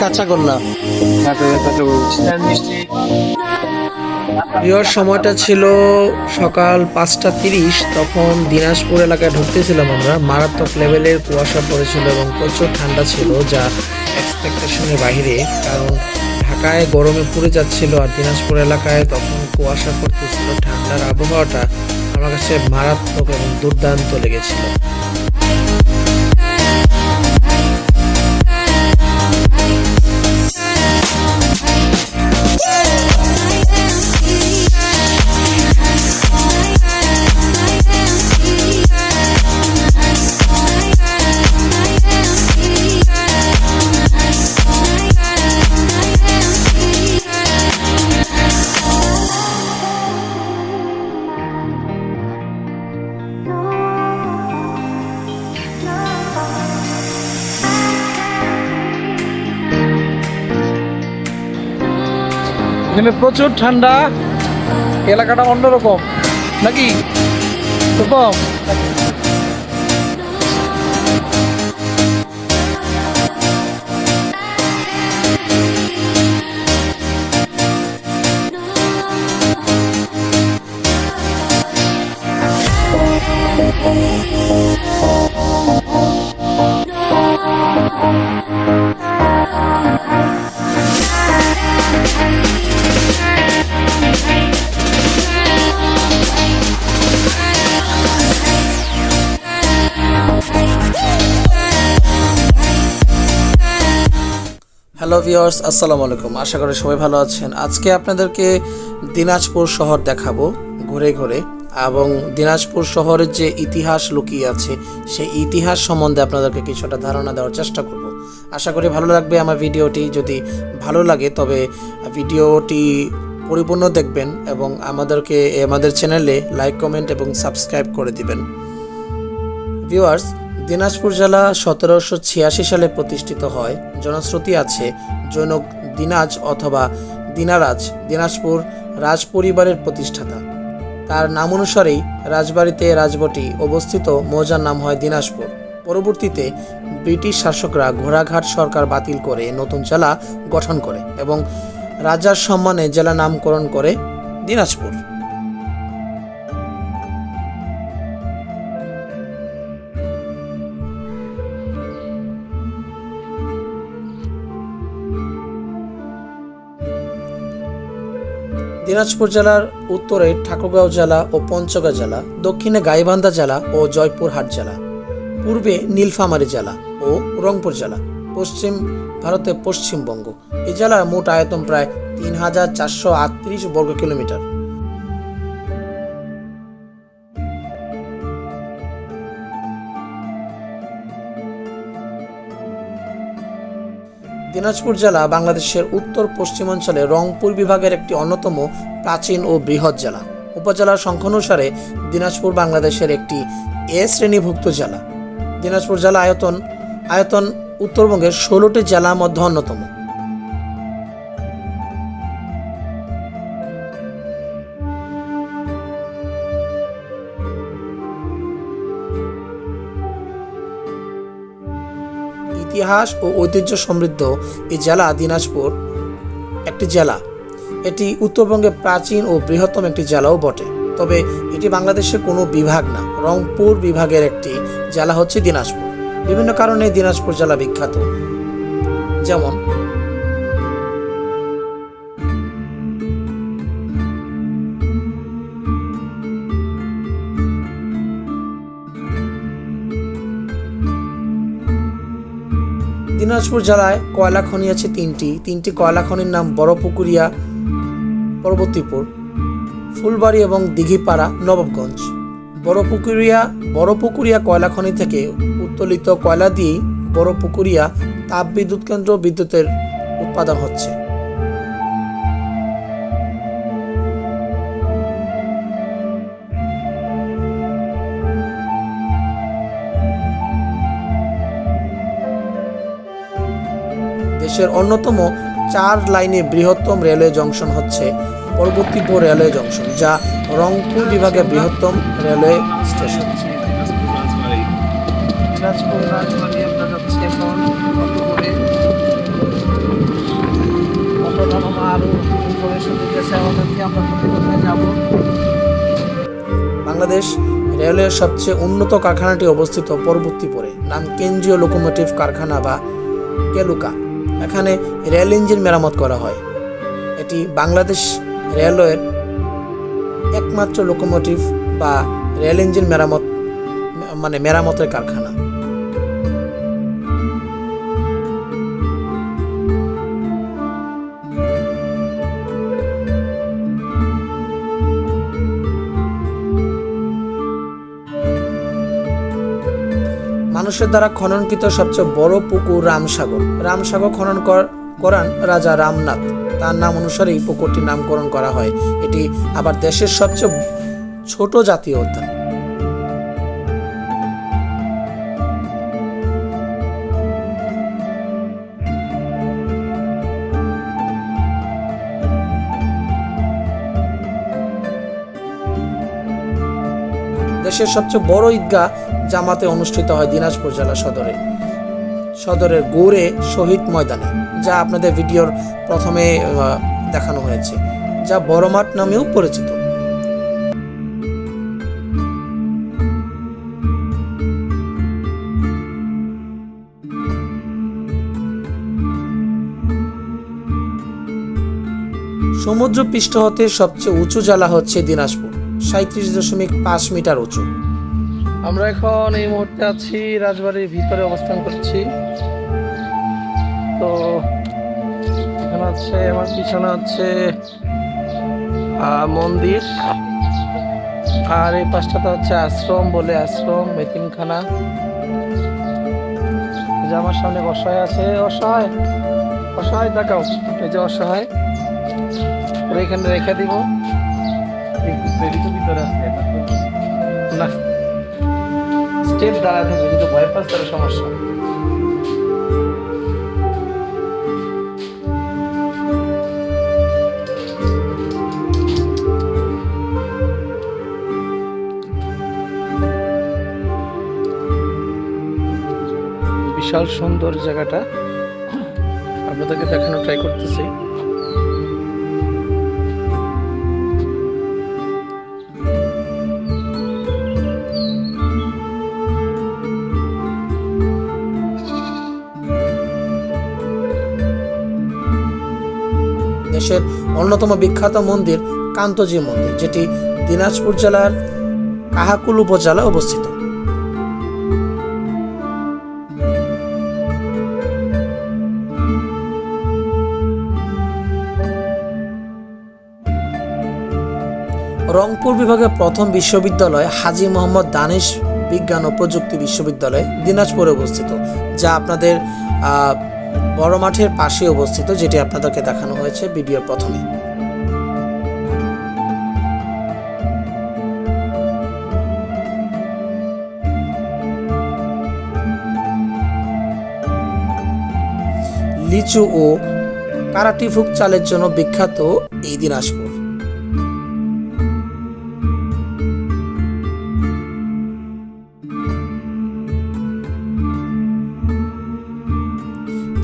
কাঁচাগোল্লা প্রিয় সময়টা ছিল সকাল পাঁচটা তিরিশ, তখন দিনাজপুর এলাকায় ঢুকতেছিলাম আমরা। মারাত্মক লেভেলের কুয়াশা পড়েছিল এবং প্রচুর ঠান্ডা ছিল, যা এক্সপেকটেশনের বাইরে কারণ ঢাকায় গরমে পুড়ে যাচ্ছিল আর দিনাজপুর এলাকায় তখন কুয়াশা পড়তেছিল, ঠান্ডার আবহাওয়াটা আমার কাছে মারাত্মক এবং দুর্দান্ত লেগেছিল। এখানে প্রচুর ঠান্ডা এলাকাটা অন্যরকম। নাকি? রকম হ্যালো ভিওর্স আসসালামু আলাইকুম। আশা করি সবাই ভালো আছেন। আজকে আপনাদেরকে দিনাজপুর শহর দেখাবো ঘুরে ঘুরে এবং দিনাজপুর শহরের যে ইতিহাস লুকিয়ে আছে, সেই ইতিহাস সম্বন্ধে আপনাদেরকে কিছুটা ধারণা দেওয়ার চেষ্টা করব। আশা করি ভালো লাগবে আমার ভিডিওটি। যদি ভালো লাগে, তবে ভিডিওটি পরিপূর্ণ দেখবেন এবং আমাদেরকে, আমাদের চ্যানেলে লাইক, কমেন্ট এবং সাবস্ক্রাইব করে দিবেন। ভিউয়ার্স দিনাজপুর জেলা সতেরোশো ছিয়াশি সালে প্রতিষ্ঠিত হয়। জনশ্রুতি আছে জৈনক দিনাজ অথবা দিনারাজ, দিনাজপুর রাজ পরিবারের প্রতিষ্ঠাতা। তার নাম অনুসারেই রাজবাড়িতে রাজবটি অবস্থিত, মৌজার নাম হয় দিনাজপুর। পরবর্তীতে ব্রিটিশ শাসকরা ঘোড়াঘাট সরকার বাতিল করে নতুন জেলা গঠন করে এবং রাজার সম্মানে জেলা নামকরণ করে দিনাজপুর। দিনাজপুর জেলার উত্তরে ঠাকুরগাঁও জেলা ও পঞ্চগড় জেলা, দক্ষিণে গাইবান্ধা জেলা ও জয়পুরহাট জেলা, পূর্বে নীলফামারী জেলা ও রংপুর জেলা, পশ্চিম ভারতের পশ্চিমবঙ্গ। এ জেলার মোট আয়তন প্রায় তিন হাজার চারশো আটত্রিশ বর্গ কিলোমিটার দিনাজপুর জেলা বাংলাদেশের উত্তর পশ্চিমাঞ্চলে রংপুর বিভাগের একটি অন্যতম প্রাচীন ও বৃহৎ জেলা। উপজেলার সংখ্যা অনুসারে দিনাজপুর বাংলাদেশের একটি এ শ্রেণীভুক্ত জেলা। দিনাজপুর জেলা আয়তন আয়তন উত্তরবঙ্গের ষোলোটি জেলার মধ্যে অন্যতম। ইতিহাস ও ঐতিহ্য সমৃদ্ধ এই জেলা দিনাজপুর একটি জেলা। এটি উত্তরবঙ্গে প্রাচীন ও বৃহত্তম একটি জেলাও বটে। তবে এটি বাংলাদেশের কোনো বিভাগ না, রংপুর বিভাগের একটি জেলা হচ্ছে দিনাজপুর। বিভিন্ন কারণে দিনাজপুর জেলা বিখ্যাত। যেমন দিনাজপুর জেলায় কয়লা খনি আছে তিনটি। তিনটি কয়লা খনির নাম বড়পুকুরিয়া, পরবর্তীপুর, ফুলবাড়ি এবং দিঘিপাড়া, নবাবগঞ্জ। বড়পুকুরিয়া বড়পুকুরিয়া কয়লা খনি থেকে উত্তোলিত কয়লা দিয়েই বড়পুকুরিয়া তাপবিদ্যুৎ কেন্দ্র বিদ্যুতের উৎপাদন হচ্ছে। দেশের অন্যতম চার লাইনে বৃহত্তম রেলওয়ে জংশন হচ্ছে পরবর্তীপুর রেলওয়ে জংশন যা রংপুর বিভাগের বৃহত্তম রেলওয়ে স্টেশন। বাংলাদেশ রেলওয়ের সবচেয়ে উন্নত কারখানাটি অবস্থিত পরবর্তীপুরে নাম কেন্দ্রীয় লোকোমোটিভ কারখানা বা কেলুকা। এখানে রেল ইঞ্জিন মেরামত করা হয়। এটি বাংলাদেশ রেলওয়ের একমাত্র লোকোমোটিভ বা রেল ইঞ্জিন মেরামত মানে মেরামতের কারখানা। মানুষের দ্বারা খননকৃত সবচেয়ে বড় পুকুর রামসাগর। রামসাগর খনন করান রাজা রামনাথ। তার নাম অনুসারে এই পুকুরটির নামকরণ করা হয়। এটি আবার দেশের সবচেয়ে ছোট জাতীয় উদ্যান। দেশের সবচেয়ে বড় ঈদগাহ জামাতে অনুষ্ঠিত হয় দিনাজপুর জেলা সদরে। সদরের গৌড়ে শহীদ ময়দানে, যা আপনাদের ভিডিওর প্রথমে দেখানো হয়েছে, যা বড় মাঠ নামেও পরিচিত। সমুদ্র পৃষ্ঠ হতে সবচেয়ে উঁচু জেলা হচ্ছে দিনাজপুর সাঁত্রিশ দশমিক পাঁচ মিটার উঁচু। আমরা এখন এই মুহূর্তে আছি রাজবাড়ির ভিতরে অবস্থান করছি। তো এখানে হচ্ছে আমার পিছনে আছে মন্দির। আর এই পাশটাতে হচ্ছে আশ্রম বলে আশ্রম মেতিমখানা। যে আমার সামনে অসহায় আছে অসহায় অসহায় দেখাও এই যে অসহায়। ওরা এখানে রেখে দিব। ভিতরে না। স্টেপ দাঁড়ায় থাকবে, কিন্তু ভয় পাস তার সমস্যা। বিশাল সুন্দর জায়গাটা। আপনাদেরকে দেখানো ট্রাই করতেছি। দেশের অন্যতম বিখ্যাত মন্দির কান্তজি মন্দির, যেটি দিনাজপুর জেলার কাহাকুল উপজেলায় অবস্থিত। রংপুর বিভাগের প্রথম বিশ্ববিদ্যালয় হাজি মোহাম্মদ দানিশ বিজ্ঞান ও প্রযুক্তি বিশ্ববিদ্যালয় দিনাজপুরে অবস্থিত, যা আপনাদের বড় মাঠের পাশে অবস্থিত, যেটি আপনাদেরকে দেখানো হয়েছে ভিডিওর প্রথমে। লিচু ও কারাটিফুক চালের জন্য বিখ্যাত এই দিন দিনাজপুর।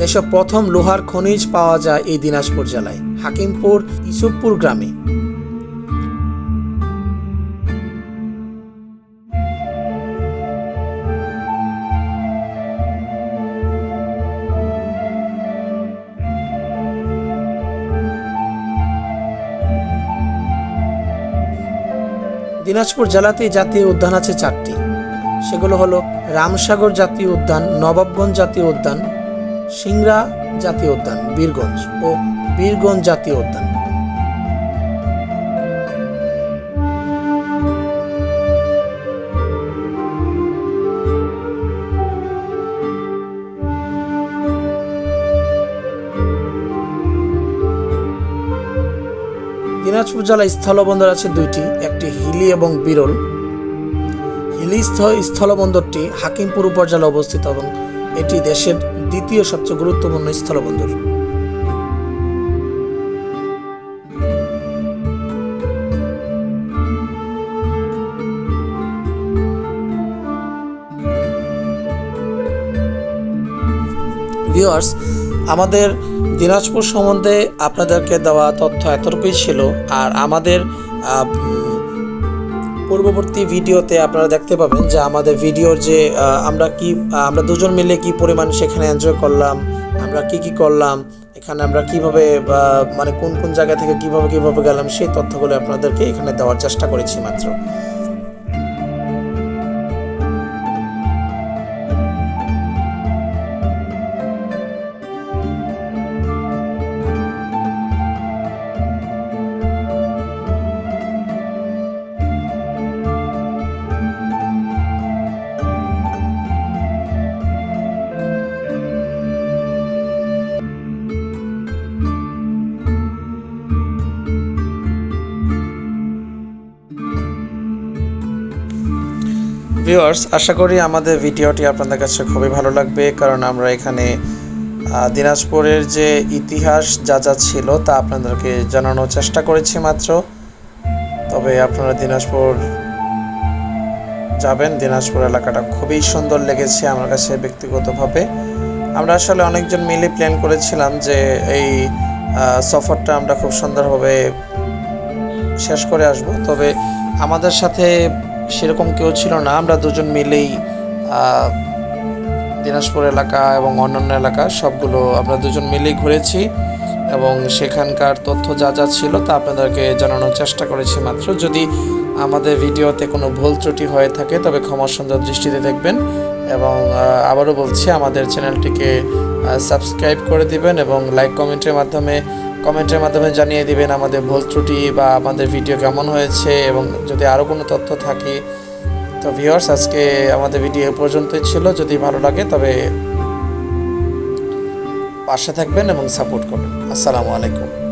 দেশের প্রথম লোহার খনিজ পাওয়া যায় এই দিনাজপুর জেলায়, হাকিমপুর ইসুফপুর গ্রামে। দিনাজপুর জেলাতেই জাতীয় উদ্যান আছে চারটি। সেগুলো হলো রামসাগর জাতীয় উদ্যান, নবাবগঞ্জ জাতীয় উদ্যান সিংড়া জাতীয় উদ্যান, বীরগঞ্জ ও বীরগঞ্জ জাতীয় উদ্যান। দিনাজপুর জেলায় স্থলবন্দর আছে দুইটি, একটি হিলি এবং বিরল। হিলি স্থ- স্থলবন্দরটি হাকিমপুর উপজেলা অবস্থিত এবং এটি দেশের দ্বিতীয় সবচেয়ে গুরুত্বপূর্ণ স্থলবন্দর। ভিউয়ার্স আমাদের দিনাজপুর সম্বন্ধে আপনাদেরকে দেওয়া তথ্য এতটুকুই ছিল, আর আমাদের পূর্ববর্তী ভিডিওতে আপনারা দেখতে পাবেন যে আমাদের ভিডিওর যে আমরা কি আমরা দুজন মিলে কি পরিমাণ সেখানে এনজয় করলাম, আমরা কি কি করলাম, এখানে আমরা কীভাবে মানে কোন কোন জায়গা থেকে কীভাবে কীভাবে গেলাম সেই তথ্যগুলো আপনাদেরকে এখানে দেওয়ার চেষ্টা করেছি মাত্র। ভিউয়ার্স, আশা করি আমাদের ভিডিওটি আপনাদের কাছে খুবই ভালো লাগবে, কারণ আমরা এখানে দিনাজপুরের যে ইতিহাস যা যা ছিল তা আপনাদেরকে জানানোর চেষ্টা করেছি মাত্র। তবে আপনারা দিনাজপুর যাবেন, দিনাজপুর এলাকাটা খুবই সুন্দর লেগেছে আমার কাছে ব্যক্তিগতভাবে। আমরা আসলে অনেকজন মিলে প্ল্যান করেছিলাম যে এই সফরটা আমরা খুব সুন্দরভাবে শেষ করে আসব। তবে আমাদের সাথে সেরকম কেউ ছিল না। আমরা দুজন মিলেই দিনাজপুর এলাকা এবং অন্যান্য এলাকা সবগুলো আমরা দুজন মিলেই ঘুরেছি এবং সেখানকার তথ্য যা যা ছিল তা আপনাদেরকে জানানোর চেষ্টা করেছি মাত্র। যদি আমাদের ভিডিওতে কোনো ভুল ত্রুটি হয়ে থাকে, তবে ক্ষমা সুন্দর দৃষ্টিতে দেখবেন এবং আবারও বলছি, আমাদের চ্যানেলটিকে সাবস্ক্রাইব করে দিবেন এবং লাইক কমেন্টের মাধ্যমে কমেন্টের মাধ্যমে জানিয়ে দিবেন আমাদের ভুল ত্রুটি বা আমাদের ভিডিও কেমন হয়েছে এবং যদি আরও কোনো তথ্য থাকে। তো ভিউয়ার্স আজকে আমাদের ভিডিও পর্যন্তই ছিল। যদি ভালো লাগে তবে পাশে থাকবেন এবং সাপোর্ট করবেন। আসসালামু আলাইকুম।